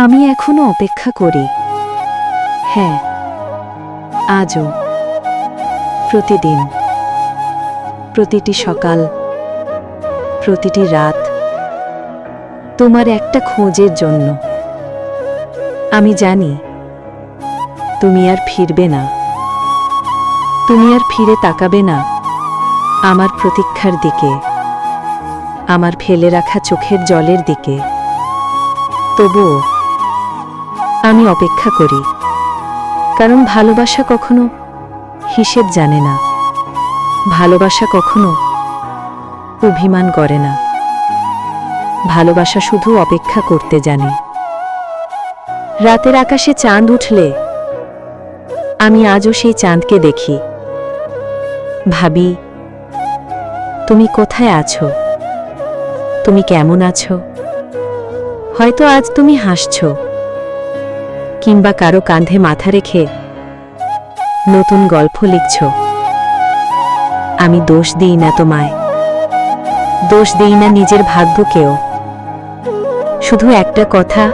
আমি এখনও অপেক্ষা করি। হ্যাঁ আজও। প্রতিদিন। প্রতিটি সকাল, প্রতিটি রাত। তোমার একটা খোঁজের জন্য। আমি জানি, তুমি আর ফিরবে না। তুমি আর ফিরে তাকাবে না আমার প্রতীক্ষার দিকে, আমার ফেলে রাখা চোখের জলের দিকে। তবুও আমি অপেক্ষা করি, কারণ ভালোবাসা কখনো হিসেব জানে না। ভালোবাসা কখনো অভিমান করে না। ভালোবাসা শুধু অপেক্ষা করতে জানে। রাতের আকাশে চাঁদ উঠলে আমি আজও সেই চাঁদকে দেখি। ভাবি, তুমি কোথায় আছো? তুমি কেমন আছো? হয়তো আজ তুমি হাসছো। কিংবা কারও কাঁধে মাথা রেখে নতুন গল্প লিখছ। আমি দোষ দিই না তোমায়। দোষ দিই না নিজের ভাগ্যকেও শুধু একটা কথা